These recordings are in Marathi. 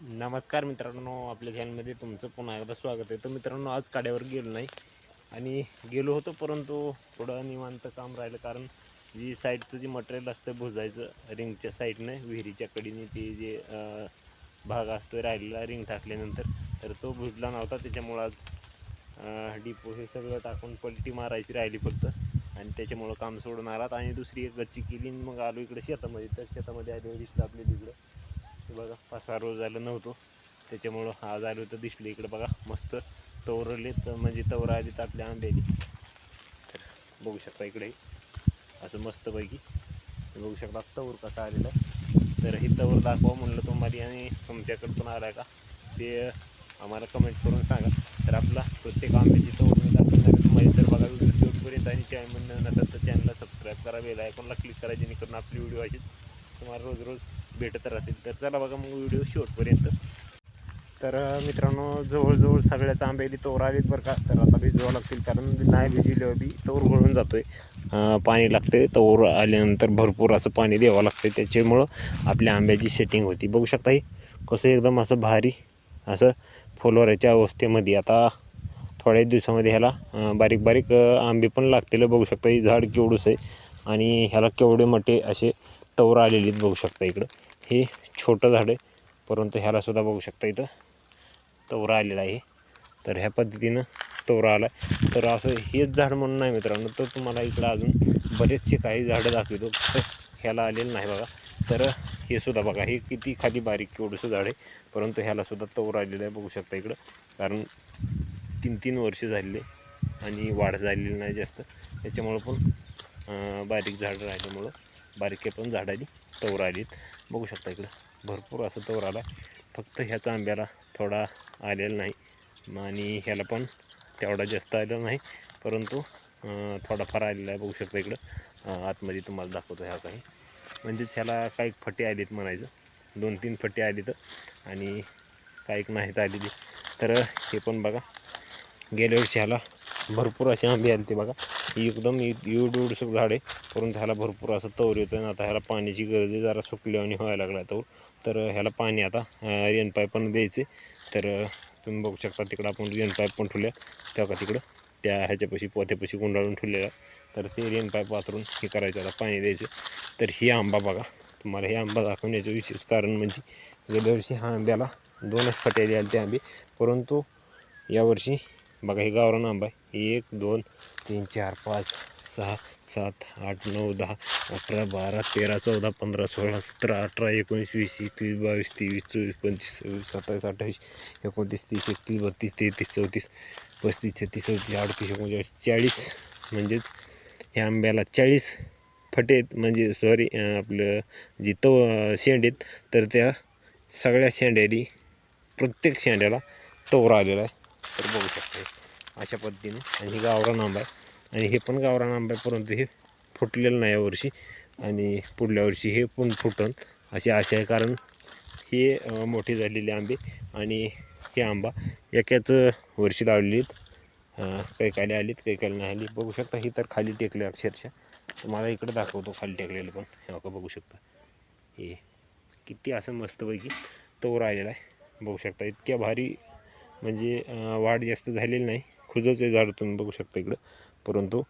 नमस्कार मित्रांनो आपल्या चॅनलमध्ये तुमचं पुन्हा एकदा स्वागत आहे. तर मित्रांनो आज काड्यावर गेलो नाही आणि गेलो होतो परंतु थोडं निवांत काम राहिलं कारण जी साईडचं जे मटेरियल असतं भुजायचं रिंगच्या साईडनं विहिरीच्या कडीने ते जे भाग असतो राहिलेला रिंग टाकल्यानंतर तर तो भुजला नव्हता. त्याच्यामुळं आज डिपो हे सगळं टाकून पलटी मारायची राहिली फक्त. आणि त्याच्यामुळं काम सोडून आलात. आणि दुसरी एक गच्ची केली आणि मग आलो इकडे शेतामध्ये. तर शेतामध्ये आलो दिसलं आपल्या तिकडं बघा पाच सहा रोज झालं नव्हतो. त्याच्यामुळं आज आलो तर दिसले इकडं बघा मस्त तवरले तर म्हणजे तवर आली तर आपल्या आंब्याली तर बघू शकता इकडे. असं मस्तपैकी. बघू शकता तवर कसा आलेला. तर ही तवर दाखवा म्हणलं तुम्हाला आणि तुमच्याकडं पण आला का? ते आम्हाला कमेंट करून सांगा. तर आपला प्रत्येक आंब्याची तवर मी दाखवून तुम्हाला तर बघा व्हिडिओ शेवटपर्यंत आणि चॅनल नसेल तर चॅनलला सबस्क्राईब करा बेल आयकॉनला क्लिक करा जेणेकरून आपली व्हिडिओ अशीच तुम्हाला रोज रोज भेटत राहतील. तर चला बघा मग व्हिडिओ शेवटपर्यंत तर मित्रांनो जवळजवळ सगळ्याच आंब्याली तोर आलीत बरं का. तर आता भिजवावं लागतील कारण नाही भिजल्यावर बी तोर गळून जातो आहे पाणी लागते तोर आल्यानंतर भरपूर असं पाणी द्यावं लागतं त्याच्यामुळं आपल्या आंब्याची सेटिंग होती. बघू शकता हे कसं एकदम असं भारी असं फुलवऱ्याच्या अवस्थेमध्ये. आता थोड्या दिवसामध्ये ह्याला बारीक बारीक आंबे पण लागतील. बघू शकता झाड केवढूच आहे. आणि ह्याला केवढे मोठे असे तवर आलेली आहेत बघू शकता इकडं. हे छोटं झाड आहे. परंतु ह्याला सुद्धा बघू शकता इथं तवरा आलेला आहे. तर ह्या पद्धतीनं तवरा आला तर असं हेच झाड म्हणून नाही मित्रांनो तर तुम्हाला इकडं अजून बरेचसे काही झाडं दाखवतो. तर ह्याला आलेलं नाही बघा. तर हे सुद्धा बघा हे किती खाली बारीक केवढंसं झाड आहे. परंतु ह्यालासुद्धा तवरा तवर आलेलं आहे बघू शकता इकडं. कारण तीन तीन वर्ष झालेले आणि वाढ झालेली नाही जास्त. त्याच्यामुळं पण बारीक झाड राहिल्यामुळं बारीके पण झाडाची तवर आलीत बघू शकता इकडं. भरपूर असं तवर आला. फक्त ह्याचा आंब्याला थोडा आलेला नाही. आणि ह्याला पण तेवढा जास्त आलेला नाही. परंतु थोडाफार आलेला आहे. बघू शकता इकडं. आतमध्ये तुम्हाला दाखवतो ह्या काही. म्हणजेच ह्याला काही फटे आलीत म्हणायचं. दोन तीन फटे आली तर आणि काही नाहीत आलेली. तर हे पण बघा. गेल्या वर्षी ह्याला भरपूर असे आंबे आले ते बघा. ही एकदम एवढं एवढंसं झाड आहे. परंतु ह्याला भरपूर असं तवर येतं आणि आता ह्याला पाण्याची गरज आहे. जरा सुकली आणि व्हायला लागला तवर. तर ह्याला पाणी आता रेन पाईप पण द्यायचे तर तुम्ही बघू शकता तिकडं आपण रेन पाईप पण ठेवल्या. तेव्हा तिकडं? त्या ह्याच्यापाशी पोत्यापाशी गुंडाळून ठेवलेल्या. तर ते रेन पाईप वापरून हे करायचं आता पाणी द्यायचं. तर ही आंबा बघा. तुम्हाला हे आंबा दाखवण्याचं विशेष कारण म्हणजे गेल्या वर्षी हा आंब्याला दोनच फट्या द्याल ते आंबे. परंतु यावर्षी बघा हे गावरान आंबा आहे. एक दोन तीन चार पाच सहा सात आठ नऊ दहा अठरा बारा तेरा चौदा पंधरा सोळा सतरा अठरा एकोणीस वीस एकवीस बावीस तेवीस चोवीस पंचवीस सव्वीस सत्तावीस अठ्ठावीस एकोणतीस तीस एकतीस बत्तीस तेहतीस चौतीस पस्तीस छत्तीस चौतीस अडतीस एकोणचाळीस चाळीस म्हणजेच ह्या आंब्याला चाळीस फटे आहेत. म्हणजे सॉरी आपलं जी तव शेंड आहेत तर त्या सगळ्या शेंड्यानी प्रत्येक शेंड्याला तवरा आलेला आहे. तर बघू शकता अशा पद्धतीने. आणि ही गावरान आंबा आहे. आणि हे पण गावरान आंबा आहे परंतु हे फुटलेलं नाही यावर्षी आणि पुढल्या वर्षी हे पण फुटन. अशी आशा आहे. कारण हे मोठे झालेले आंबे आणि हे आंबा एकाच वर्षी लावलेली आहेत काही आलीत काही काही नाही आली बघू शकता ही तर खाली टेकले अक्षरशः. तुम्हाला इकडे दाखवतो खाली टेकलेलं पण. हे बघा बघू शकता. हे किती असं मस्तपैकी तोर आलेला आहे. बघू शकता इतक्या भारी म्हणजे वाढ जास्त झालेली नाही. खुजचं आहे झाड तुम्ही बघू शकता इकडं. परंतु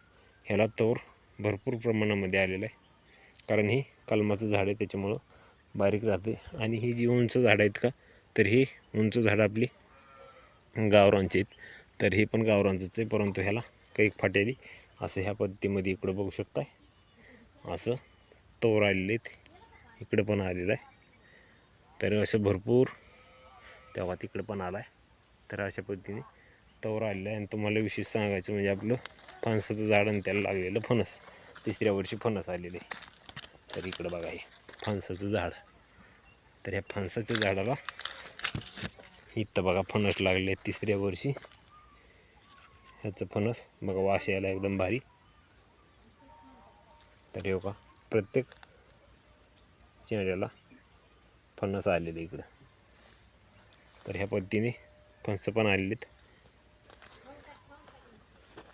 ह्याला तोर भरपूर प्रमाणामध्ये आलेला आहे. कारण हे कलमाचं झाड आहे त्याच्यामुळं बारीक राहते. आणि ही जी उंच झाडं आहेत का तर ही उंच झाडं आपली गावरांची आहेत. तर हे पण गावरांचंच आहे परंतु ह्याला काही फाटेली असं ह्या पद्धतीमध्ये इकडं बघू शकताय. असं तोर आलेले आहेत. इकडं पण आलेलं आहे. तर असं भरपूर तेव्हा तिकडं पण आला आहे तर अशा पद्धतीने तवर आलेलं आहे. आणि तुम्हाला विशेष सांगायचं म्हणजे आपलं फणसाचं झाड आणि त्याला लागलेलं फणस. तिसऱ्या वर्षी फणस आलेले आहे. तर इकडं बघा हे फणसाचं झाड. तर ह्या फणसाच्या झाडाला इथं बघा फणस लागले तिसऱ्या वर्षी. ह्याचं फणस बघा वास यायला एकदम भारी. तर हे का प्रत्येक शेंड्याला फणस आलेले इकडं. तर ह्या पद्धतीने फणसं पण आलेलीत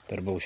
तर बघू शकता.